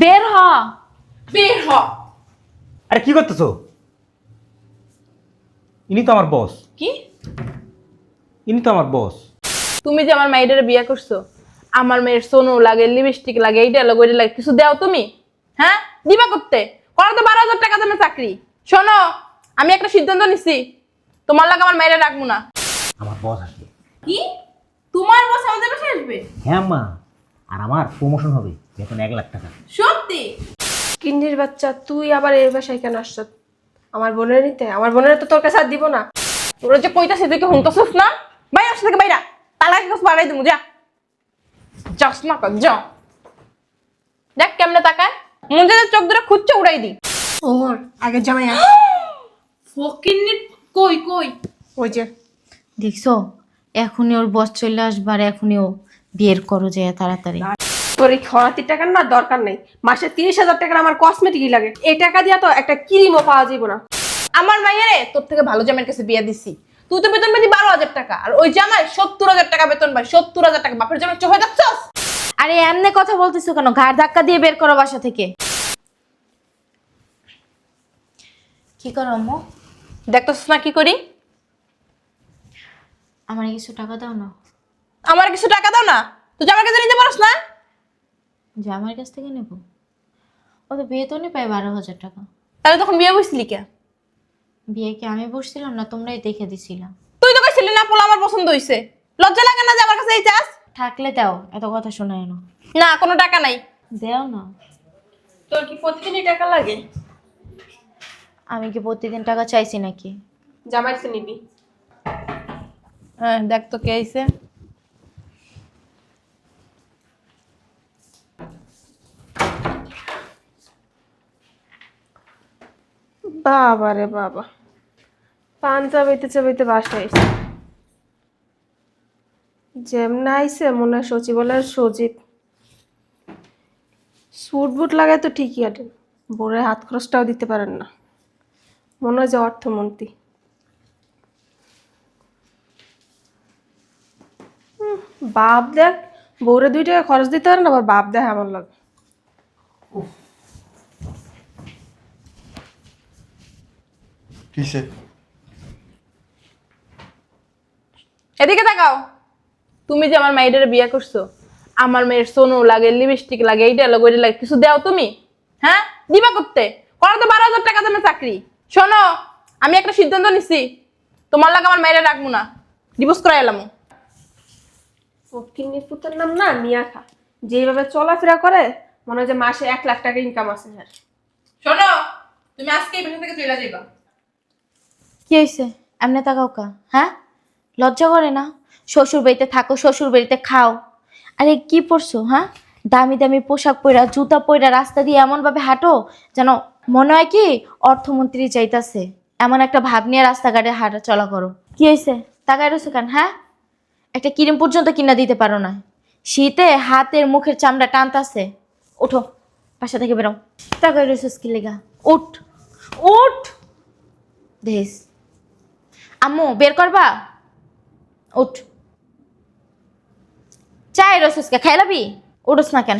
বের হ। বের হ। আরে কি করতেছো? ইনি তো আমার বস কি? ইনি তো আমার বস তুমি যে আমার মাইডারে বিয়ে করছ আমার মেয়ের সোনো লাগে লিপস্টিক লাগে এইটা লাগে ওইটা লাগে কিছু দাও তুমি? হ্যাঁ? দিবা করতে? করো তো বারো হাজার টাকা দামের চাকরি। শোনো আমি একটা সিদ্ধান্ত নিছি। তোমার লাগে আমার মাইরে রাখব না। আমার বস আসবে। কি? তোমার বস আমাদের বাসায় আসবে? হ্যাঁ মা। আর আমার প্রমোশন হবে। এখন এক লাখ টাকা। সত্যি? কিন্নির বাচ্চা তুই আবার এই বাসায় কেন আসছ আমার বোনের নিতে? আমার বোনের তো তোর কাছে আর দিব না। তোরা যে কইতাছে তুই কি হুনতাছিস না? বাইরে আসতে থেকে বাইরা তালাকে কাছে বাড়াই দিমু যা। যাস না কর যা। দেখ কেমনে তাকায়। মুঞ্জে চোখ ধরে খুঁজছে উড়াই দি। ওর আগে জামাই আয়। ফকিন্নি কই কই? ওই যে। দেখছ এখনই ওর বস চলে আসবার এখনই ও বিয়ের করো যে তাড়াতাড়ি। তোর এই খরাতির টাকার না দরকার নেই। মাসে তিরিশ হাজার টাকার আমার কসমেটিকই লাগে। এই টাকা দিয়া তো একটা ক্রিমও পাওয়া যাবে না। আমার মাইয়ারে তোর থেকে ভালো জামাইয়ের কাছে বিয়ে দিছি। তুই তো বেতন পাতি বারো হাজার টাকা আর ওই জামাই সত্তর হাজার টাকা বেতন পাই সত্তর হাজার টাকা। বাপের জামাই চোখে যাচ্ছস আরে এমনি কথা বলতেছো কেন? ঘাড় ধাক্কা দিয়ে বের করো বাসা থেকে। কি করো আম্মু? দেখতেছিস না কি করি? আমার কিছু টাকা দাও না। আমার কিছু টাকা দাও না? তুই জামার কাছে নিতে পারস না? যে আমার কাছ থেকে নেব? ও তো বেতনই পায় বারো হাজার টাকা। তাহলে তখন বিয়ে বসছিলি কে? বিয়ে কি আমি বসছিলাম না তোমরাই দেখে দিছিলাম? তুই তো কইছিলি না পোলা আমার পছন্দ হইছে। লজ্জা লাগে না যে আমার কাছে এই চাস? থাকলে দাও এত কথা শোনায় না। না কোনো টাকা নাই। দেও না। তোর কি প্রতিদিনই টাকা লাগে? আমি কি প্রতিদিন টাকা চাইছি নাকি? জামাই নিবি। হ্যাঁ দেখ তো কে আইছে। বাবা রে বাবা। পান চাবাইতে চাবাইতে বাসায় এসে। যেমন আইসে মনে হয় সচিব। স্যুট বুট লাগায় তো ঠিকই আটেন। বোরে হাত খরচটাও দিতে পারেন না। মনে হয় যে অর্থমন্ত্রী। বাপ দেখ, বউরে দুই টাকা খরচ দিতে পারে না, আবার বাপ দেখ আমার লাগে। কিসে? এদিকে তাকাও। তুমি যে আমার মেয়েটারে বিয়ে করছ আমার মেয়ের সোনো লাগে লিপস্টিক লাগে এইটা লাগে ওইটা লাগে কিছু দাও তুমি? হ্যাঁ? দিবা করতে? করো তো বারো হাজার টাকা দামের চাকরি। শোনো আমি একটা সিদ্ধান্ত নিছি। তোমার লাগে আমার মেয়েরা রাখব না। ডিভোর্স করাই এলাম। ফকিন্নির পুতের নাম না মিয়া খা যেভাবে চলাফেরা করে মনে হয় যে মাসে এক লাখ টাকা ইনকাম আছে হ্যাঁ শোনো তুমি আজকে এই থেকে চলে যাইবা। কি হয়েছে এমনি তাকাও কা হ্যাঁ? লজ্জা করে না? শ্বশুর বাড়িতে থাকো, শ্বশুর বাড়িতে খাও। আরে কি পরছো হ্যাঁ? দামি দামি পোশাক পরা জুতা পরা রাস্তা দিয়ে এমনভাবে হাঁটো যেন মনে হয় কি অর্থমন্ত্রী চাইতাছে এমন একটা ভাব নিয়ে রাস্তাঘাটে হাঁটা চলা করো। কি হয়েছে তাকায় রয়েছো কেন হ্যাঁ? একটা ক্রিম পর্যন্ত কিনা দিতে পারো না। শীতে হাতের মুখের চামড়া টানতাছে। ওঠো, বাসা থেকে বেরো। তাকায় রয়েছো কি লেগা। উঠ উঠ! দেশ। আম্মু বের করবা? উঠ। চাই রসুসকে খাইলাবি উঠোস না কেন?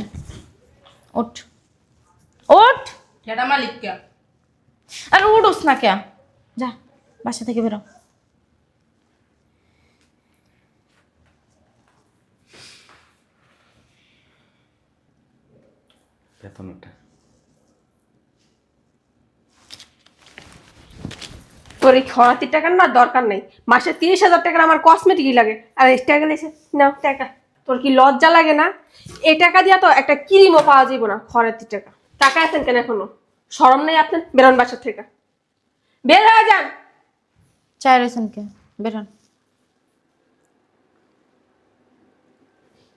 উঠ। উঠ! সেটা মালিক কে? আর উঠোস না কেন? যা বাসা থেকে বেরো। বেতন ওঠে। তোর এই খরাতির টাকার না দরকার নেই। মাসে তিরিশ হাজার টাকার আমার কসমেটিকই লাগে। আর এই টাকা লেছে না টাকা। তোর কি লজ্জা লাগে না? এই টাকা দিয়া তো একটা ক্রিমও পাওয়া যাবে না খরাতির টাকা। টাকা আছেন কেন এখনও? সরম নেই আপনার? বেরোন বাসার থেকে। বের হয়ে যান! চাই রসুনকে বেরোন।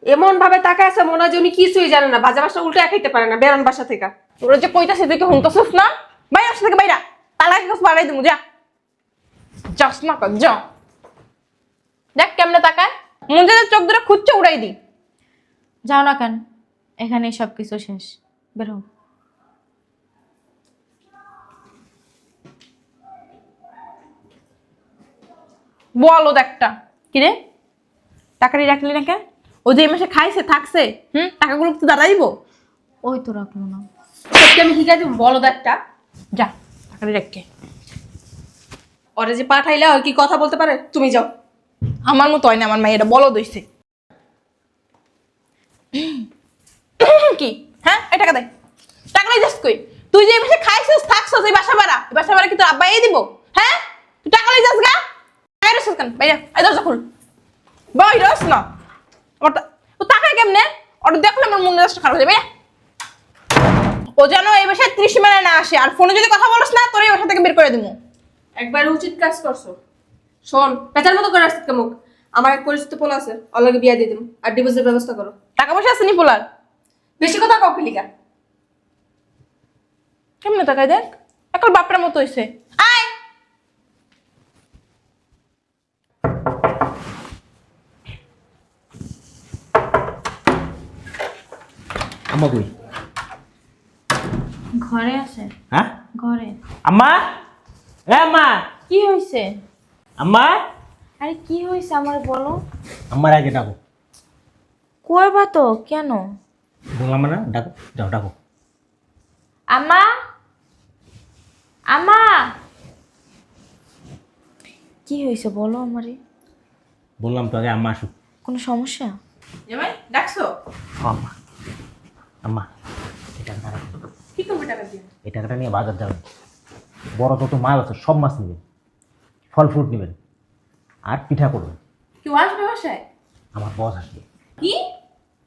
এমন ভাবে টাকা আছে মনে হয় যে উনি কিছুই জানে না। বাজা বাসা উল্টে খাইতে পারে না বেরোন বাসা থেকে। তোরা যে কইতাছে তুই কি হুনতাছিস না? বাইরে আসতে থেকে বাইরা। তালাকে বাড়াই দিমু যা। যাস না কর যা দেখ কেমনে তাকায়। মুঞ্জে চোখ ধরে খুঁজছে উড়াই দি যাও না কেন এখানে সব কিছু শেষ। বেরো বলো একটা। কিরে টাকাটি রাখলি না কেন? ও যে মাসে খাইছে থাকছে হুম? টাকাগুলো তো দাঁড়াইব? ওই তো রাখল না। সত্যি আমি শিখাই দিব বলদ একটা। যা টাকাটা রেখে ওরে যে পাঠাইলা ওর কি কথা বলতে পারে? তুমি যাও। আমার মতো হয় না, আমার মায়েরা বলো দইছে কি? হ্যাঁ? এই টাকা দে। টাকা যাস কই? তুই যে এই মাসে খাইছিস, থাকছিস এই বাসা ভাড়া, এই বাসা ভাড়া কি তোর আব্বাই দিব? হ্যাঁ? তুই টাকা লই যাস গা। বাইরে রসিস কেন? বাইরে এই দরজা খুল। বই রস না। ওটা ও কেমনে? ওটা দেখলে আমার মনে রাস্তা খারাপ হয়ে যাবে। ও যেন এই বাসায় ত্রিশ মানে না আসে, আর ফোনে যদি কথা বলিস না, তোর এই বাসা থেকে বের করে দিবো একবার উচিত কাজ করছ। শোন পেঁচার মতো করে আসতে মুখ? আমার এক পরিচিত পোল আছে অলরেডি বিয়া দিয়ে দিন আর ডিভোর্সের ব্যবস্থা করো। টাকা পয়সা আছে নি পোলার? বেশি কথা কাউকে লিগা? কেমনে তাকাই দেখ? এখন বাপের মতো হইছে। আয়! আম্মা কই? ঘরে আছে। হ্যাঁ? ঘরে। আম্মা? এ আম্মা কি হয়েছে আম্মা! আরে কি হয়েছে আমার বলো? আম্মার আগে ডাকো। করবা তো কেন? বললাম না ডাকো যাও ডাকো। আমা আমা কি হয়েছে বলো আমারে? বললাম তো আগে আম্মা আসুক। কোনো সমস্যা? জামাই ডাকছো? আম্মা। আম্মা টাকাটা কি করবে টাকা দিয়ে? এই টাকাটা নিয়ে বাজার যাবেন বড় যত মাল আছে সব মাছ নেবেন। ফল ফ্রুট নেবেন। আর পিঠা করবেন। কেউ আসবে বাসায়? আমার বস আসবে। কি?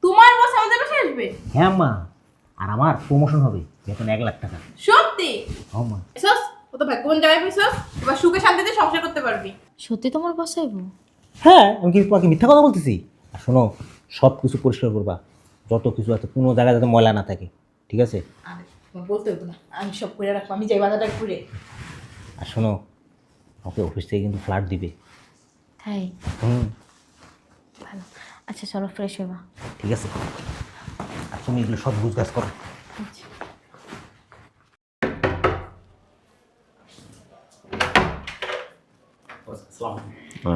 তোমার বস আমাদের বাসায় আসবে? হ্যাঁ আম্মা আর আমার প্রমোশন হবে বেতন এক লাখ টাকা। সত্যি? হ্যাঁ মা। ও তো ভাগ্যবান জামাই পেয়েছস এবার সুখে শান্তিতে সংসার করতে পারবি। সত্যি তোমার বসাইবো হ্যাঁ আমি কি তোমাকে মিথ্যা কথা বলতেছি। আর শোনো সব কিছু পরিষ্কার করবা। যত কিছু আছে কোনো জায়গায় যাতে ময়লা না থাকে। ঠিক আছে? আরে তোমার বলতে হতো না। আমি সব করে রাখব আমি যাই বাজারটা ঘুরে। আর শোনো ওকে অফিস থেকে কিন্তু ফ্ল্যাট দিবে। তাই? হুম। ভালো। আচ্ছা চলো ফ্রেশ হইবা। ঠিক আছে। আর তুমি এগুলো সব বুঝ গাছ করো।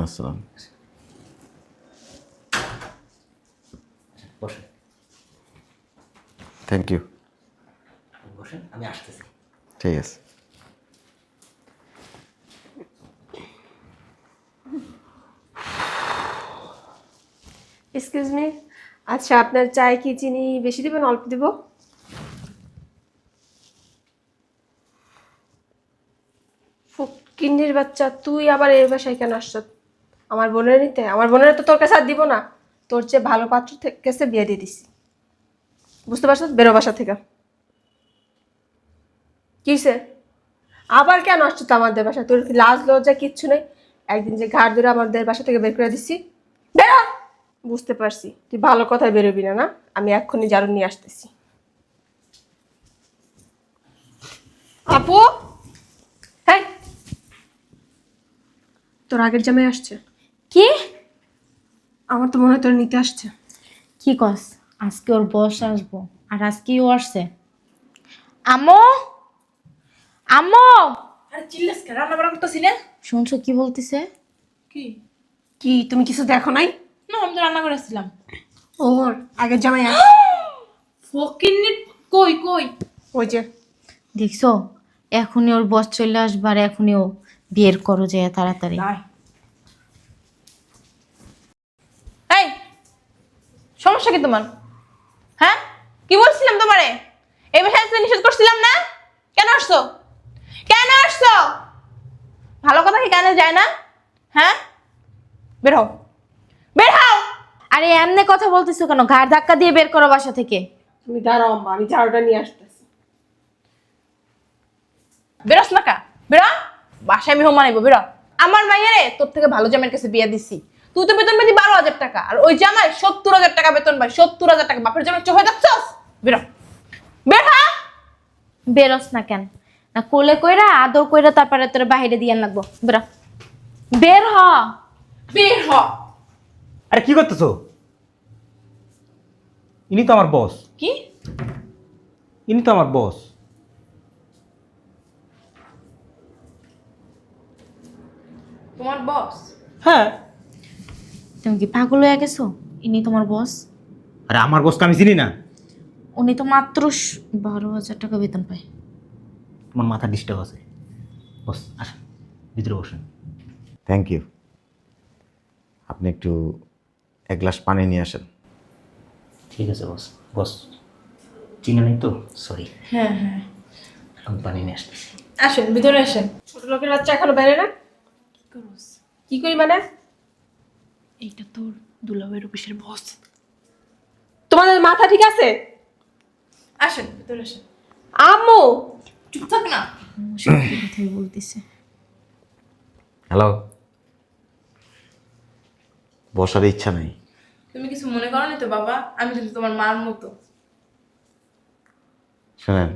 আসসালাম। থ্যাংক ইউ বসেন আমি আসতেছি। ঠিক আছে। এক্সকিউজ মি আচ্ছা আপনার চায় কি চিনি বেশি দিবেন অল্প দিব? কিন্নির বাচ্চা তুই আবার এই বাসায় কেন আসছ? আমার বোনের নিতে আমার বোনের তো তোর কাছে আর দিব না। তোর চেয়ে ভালো পাত্র থেকে কাছে বিয়ে দিয়ে দিছি। বুঝতে পারছ? বেরো বাসা থেকে। কিসে? আবার কেন আসছো তো আমাদের বাসা তোর লাজ লজ্জা কিচ্ছু নেই? একদিন যে ঘাট ধরে আমাদের বাসা থেকে বের করে দিছি। বেরো! বুঝতে পারছি। তুই ভালো কথায় বেরোবি না না? আমি এক্ষুনি জারু নিয়ে আসতেছি। আপু! হ্যাঁ তোর আগের জামাই আসছে? কি? আমার তো মনে হয় তোর নিতে আসছে। কি কস? আজকে ওর বস আসব আর আজকেই ও আসছে। আমো আমো আরে চিল্লাস কে রান্না বান্না করতেছি না? শুনছো কি বলতেছে? কি? কি তুমি কিছু দেখো নাই? না আমি তো রান্না করেছিলাম ওর আগের জামাই ফকিন্নি কই কই? ওই যে। দেখছ? এখনই ওর বস চলে আসবার এখনই ও বিয়ের করো যে তাড়াতাড়ি। এই সমস্যা কি তোমার? হ্যাঁ? কি বলছিলাম তোমারে? এই বিষয়ে নিষেধ করছিলাম না? কেন আসছো? কেন আসছো? ভালো কথা কি কানে যায় না? হ্যাঁ? বের হও। বের হও! আরে এমনি কথা বলতেছো কেন? ঘাড় ধাক্কা দিয়ে বের করো বাসা থেকে। তুমি দাঁড়াও আম্মা, আমি ঝাড়ুটা নিয়ে আসতেছি। বেরোস না কা। বেরো। বাসায় মেহমান আইবো বেরো। আমার মাইয়ারে তোর থেকে ভালো জামাইয়ের কাছে বিয়ে দিছি। তুই তো বেতন পেতি বারো হাজার টাকা। আর ওই জামাই সত্তর হাজার টাকা বেতন পাই সত্তর হাজার টাকা। বাপের জামাই চোখে যাচ্ছস বেরো। বের হ! বেরোস না কেন? না কোলে কইরা আদর কইরা তারপরে তোর বাইরে দিয়ান লাগবো বেরো। বের হ। বের হ। আরে কি করতেছো? ইনি তো আমার বস কি? ইনি তো আমার বস তোমার বস হ্যাঁ। তুমি কি পাগল হয়ে গেছো? ইনি তোমার বস আরে আমার বসকে আমি চিনি না। উনি তো মাত্র বারো হাজার টাকা বেতন পায়। তোমার মাথা ডিস্টার্ব আছে। বস আসেন ভিতরে বসেন। থ্যাংক ইউ আপনি একটু এক গ্লাস পানি নিয়ে আসেন। ঠিক আছে বস। বস চিনে নেই তো? সরি হ্যাঁ হ্যাঁ। আমি পানি নিয়ে আসতেছি। আসেন ভিতরে আসেন। ছোট লোকের বাচ্চা এখনও বেড়ে না? কি করি মানে? এইটা তোর দুলাভাইয়ের অফিসের বস। তোমাদের মাথা ঠিক আছে? আসেন ভিতরে আসেন। আম্মু! চুপ থাক না। কথাই বলতেছে হ্যালো বসার ইচ্ছা নেই। তুমি কিছু মনে করো তো বাবা? আমি কিন্তু তোমার মার মতো। শোনেন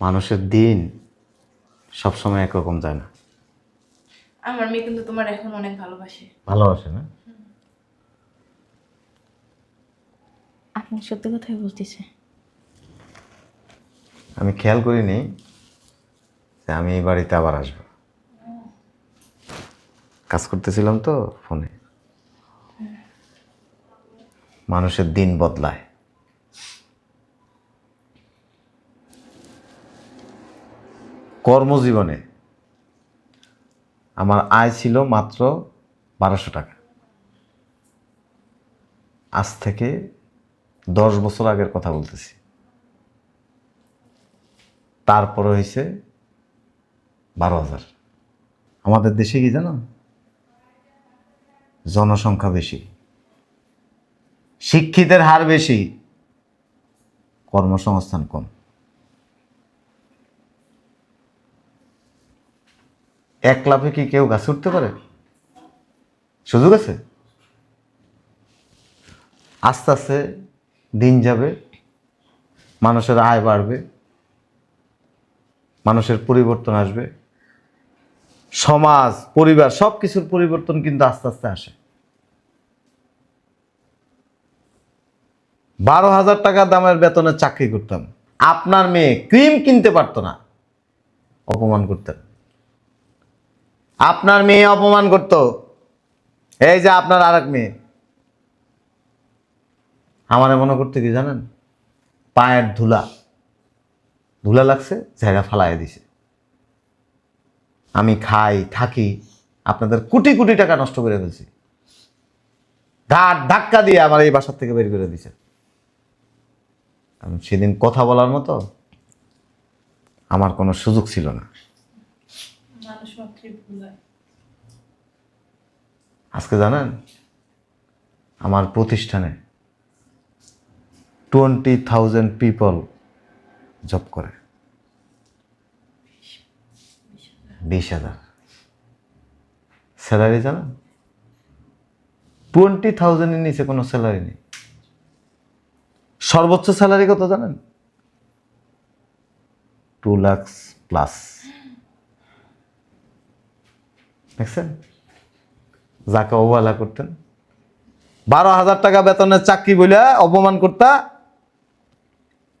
মানুষের দিন সবসময় একরকম যায় না। আমার মেয়ে কিন্তু তোমার এখন অনেক ভালোবাসে। ভালোবাসে না? আপনি সত্যি কথাই বলতেছে। আমি খেয়াল করিনি যে আমি এই বাড়িতে আবার আসব। কাজ করতেছিলাম তো ফোনে। মানুষের দিন বদলায়। কর্মজীবনে আমার আয় ছিল মাত্র বারোশো টাকা। আজ থেকে দশ বছর আগের কথা বলতেছি। তারপরে হয়েছে বারো হাজার। আমাদের দেশে কি জানো? জনসংখ্যা বেশি। শিক্ষিতের হার বেশি। কর্মসংস্থান কম। এক লাফে কি কেউ গাছে উঠতে পারে? সুযোগ আছে? আস্তে আস্তে দিন যাবে, মানুষের আয় বাড়বে। মানুষের পরিবর্তন আসবে। সমাজ, পরিবার সব কিছুর পরিবর্তন কিন্তু আস্তে আস্তে আসে। বারো হাজার টাকা দামের বেতনে চাকরি করতাম। আপনার মেয়ে ক্রিম কিনতে পারতো না। অপমান করতেন। আপনার মেয়ে অপমান করত। এই যে আপনার আর এক মেয়ে। আমার মনে করতে কি জানেন? পায়ের ধুলা। ধুলা লাগছে জায়গা ফালাই দিছে। আমি খাই থাকি আপনাদের কোটি কোটি টাকা নষ্ট করে ফেলছি। ঘাট ধাক্কা দিয়ে আমার এই বাসার থেকে বের করে দিছে। কারণ সেদিন কথা বলার মতো আমার কোনো সুযোগ ছিল না। আজকে জানেন আমার প্রতিষ্ঠানে টোয়েন্টি থাউজেন্ড পিপল জব করে। বিশ হাজার। স্যালারি জানেন টোয়েন্টি থাউজেন্ডের নিচে কোনো স্যালারি নেই। সর্বোচ্চ স্যালারি কত জানেন? টু লাখস প্লাস দেখছেন? যাকে অবহেলা করতেন। বারো হাজার টাকা বেতনের চাকরি বলে অপমান করতা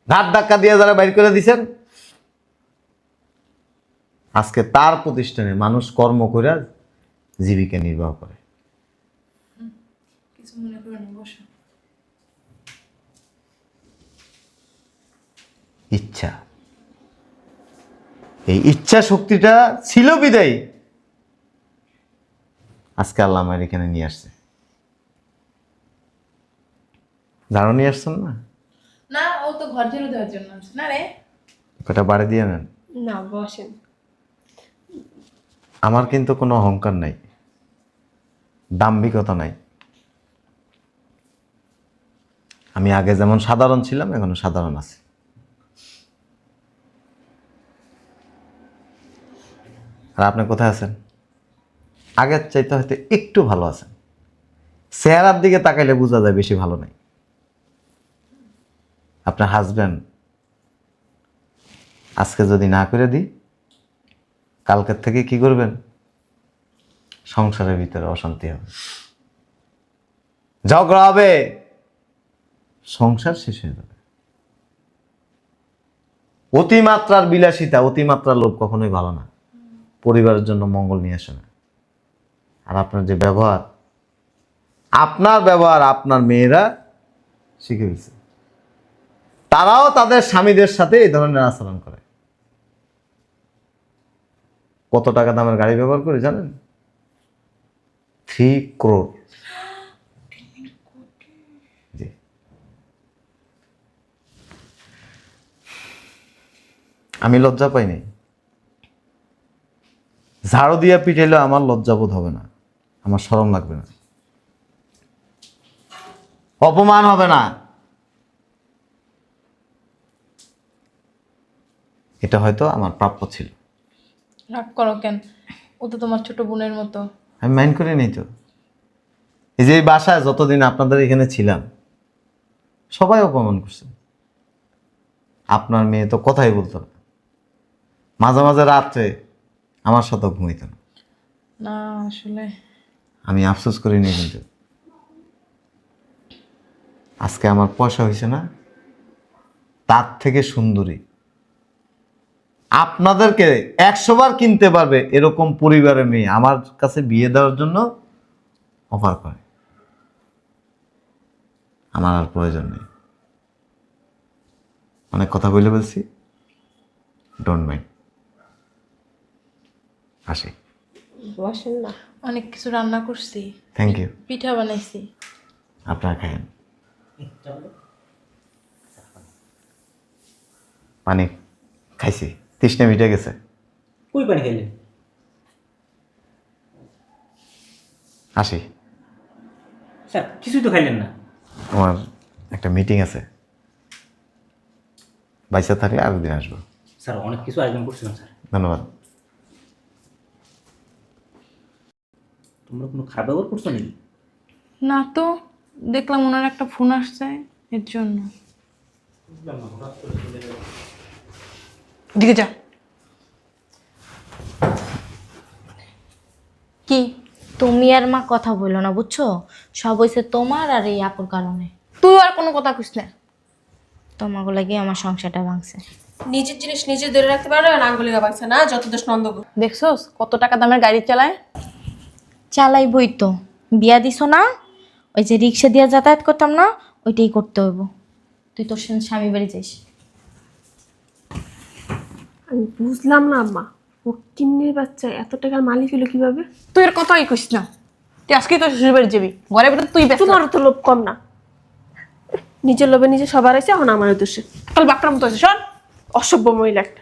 ঘাট ধাক্কা দিয়ে যারা বাইর করে দিছেন আজকে তার প্রতিষ্ঠানে মানুষ কর্ম করে জীবিকা নির্বাহ করে। ইচ্ছা। এই ইচ্ছা শক্তিটা ছিল বিদায়ী। আজকে আল্লাহ আমার এখানে নিয়ে আসছে। জানো নিয়ে আসছেন না? তো ঘর ঝেড়ে দেওয়ার জন্য আছে না রে? কটা বাড়ি দিয়ে নেন। না বসেন। আমার কিন্তু কোনো অহংকার নাই। দাম্ভিকতা নাই। আমি আগে যেমন সাধারণ ছিলাম এখনও সাধারণ আছি। আর আপনি কোথায় আছেন? আগের চাইতে হয়তো একটু ভালো আছেন। চেহারার দিকে তাকাইলে বোঝা যায় বেশি ভালো নাই। আপনার হাজব্যান্ড আজকে যদি না করে দিই, কালকের থেকে কি করবেন? সংসারের ভিতরে অশান্তি হবে। ঝগড়া হবে। সংসার শেষ হয়ে যাবে। অতিমাত্রার বিলাসিতা, অতিমাত্রার লোভ কখনোই ভালো না। পরিবারের জন্য মঙ্গল নিয়ে আসে না। আর আপনার যে ব্যবহার, আপনার ব্যবহার আপনার মেয়েরা শিখে গেছে তারাও তাদের স্বামীদের সাথে এই ধরনের আচরণ করে। কত টাকা দামের গাড়ি ব্যবহার করে, জানেন? থ্রি ক্রোর আমি লজ্জা পাইনি। ঝাড়ু দিয়া পিটাইলে আমার লজ্জাবোধ হবে না। আমার শরম লাগবে না। অপমান হবে না। এটা হয়তো আমার প্রাপ্য ছিল। রাগ করো কেন? ও তো তোমার ছোট বোনের মতো। আমি মাইন্ড করি নাই তো। এই যে এই বাসায় যতদিন আপনাদের এখানে ছিলাম সবাই অপমান করছে। আপনার মেয়ে তো কথাই বলতো না। মাঝে মাঝে রাত্রে আমার সাথে ঘুমাইত না। না আসলে। আমি আফসোস করিনি কিন্তু। আজকে আমার পয়সা হয়েছে না তার থেকে সুন্দরী। আপনাদেরকে একশো বার কিনতে পারবে এরকম পরিবারের মেয়ে আমার কাছে বিয়ে দেওয়ার জন্য অফার করে। আমার আর প্রয়োজন নেই। অনেক কথা বলে বলছি ডোন্ট মাইন্ড আসি। বসেন না। অনেক কিছু রান্না করছি। থ্যাংক ইউ পিঠা বানাইছি। আপনারা খায়েন। পানি। খাইছি। তৃষ্ণা মিটে গেছে। কই পানি খাইলেন? আসি স্যার কিছুই তো খাইলেন না। আমার একটা মিটিং আছে। বাইসা থাকলে আরও দিন আসব। স্যার অনেক কিছু আয়োজন করছিলাম স্যার। ধন্যবাদ। তোমরা কোনো খারাপ ব্যবহার করছ নাকি? না তো দেখলাম ওনার একটা ফোন আসছে এর জন্য। দিকে যা। কি? তুমি আর মা কথা বলল না বুঝছ? সব হয়েছে তোমার আর এই আপুর কারণে। তুই আর কোনো কথা কইস না। তোমাকে লাগে আমার সংসারটা ভাঙছে। নিজের জিনিস নিজে ধরে রাখতে পারো আর আঙ্গুলি ভাঙছে না যত দোষ নন্দ দেখছোস কত টাকা দামের গাড়ি চালায়? চালাইবই তো। বিয়া দিছো না ওই যে রিক্সা দিয়ে যাতায়াত করতাম না ওইটাই করতে হইব। তুই তোর সঙ্গে স্বামী বাড়ি যাইস। আমি বুঝলাম না আম্মা। ও কিন্নির বাচ্চা এত টাকার মালিক হলো কীভাবে? তুই এর কথাই কইস না। তুই আজকে তো শ্বশুর বাড়ি যাবি। ঘরে ভিতরে তুই ব্যস্ত। তোমার তো লোভ কম না। নিজের লোভে নিজে সবার আছে এখন আমার দোষে। কাল বাকরাম মতো আছে শোন। অসভ্য মহিলা একটা।